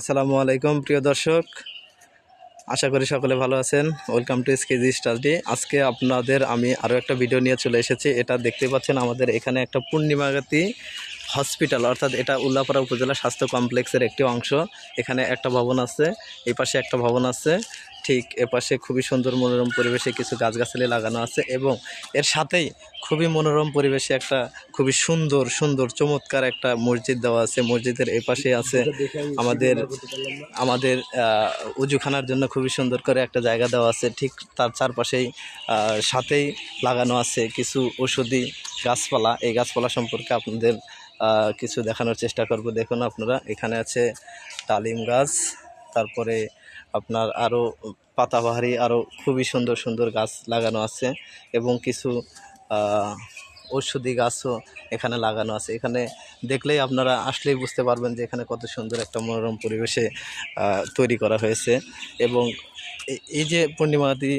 আসসালামু আলাইকুম, প্রিয় দর্শক। আশা করি সকলে ভালো আছেন। ওয়েলকাম টু স্কেজি স্টাডি আজকে আপনাদের আমি আরও একটা ভিডিও নিয়ে চলে এসেছি। এটা দেখতে পাচ্ছেন আমাদের এখানে একটা পূর্ণিমাগাতি হসপিটাল, অর্থাৎ এটা উল্লাপাড়া উপজেলা স্বাস্থ্য কমপ্লেক্সের একটি অংশ। এখানে একটা ভবন আছে, এই পাশে একটা ভবন আছে, ঠিক এপাশে খুবই সুন্দর মনোরম পরিবেশে কিছু গাছগাছালি লাগানো আছে এবং এর সাথেই খুবই মনোরম পরিবেশে একটা খুবই সুন্দর সুন্দর, চমৎকার একটা মসজিদ দেওয়া আছে। মসজিদের এপাশে আছে আমাদের আমাদের উজুখানার জন্য খুবই সুন্দর করে একটা জায়গা দেওয়া আছে। ঠিক তার চারপাশেই সাথেই লাগানো আছে কিছু ওষুধি গাছপালা। এই গাছপালা সম্পর্কে আপনাদের কিছু দেখানোর চেষ্টা করব। দেখুন আপনারা, এখানে আছে ডালিম গাছ, তারপরে আপনার আরও পাতাবাহারি আরও খুবই সুন্দর সুন্দর গাছ লাগানো আছে, এবং কিছু ঔষধি গাছও এখানে লাগানো আছে। এখানে দেখলেই আপনারা আসলেই বুঝতে পারবেন যে এখানে কত সুন্দর একটা মনোরম পরিবেশে তৈরি করা হয়েছে, এবং এই যে পূর্ণিমাদি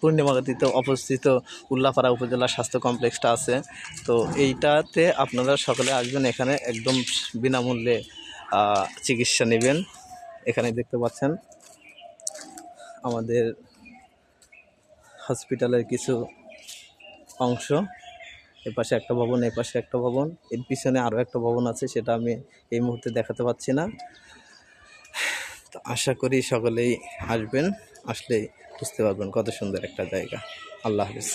পূর্ণিমাগতিতে অবস্থিত উল্লাপাড়া উপজেলা স্বাস্থ্য কমপ্লেক্সটা আছে। তো এইটাতে আপনারা সকলে আসবেন, এখানে একদম বিনামূল্যে চিকিৎসা নেবেন। এখানে দেখতে পাচ্ছেন আমাদের হসপিটালের কিছু অংশ। এপাশে একটা ভবন, এপাশে একটা ভবন। এর পিছনে আরও একটা ভবন আছে, সেটা আমি এই মুহূর্তে দেখাতে পাচ্ছি না। তো আশা করি সকলেই আসবেন আসলে বুঝতে পারবেন কত সুন্দর একটা জায়গা। আল্লাহ হাফিজ।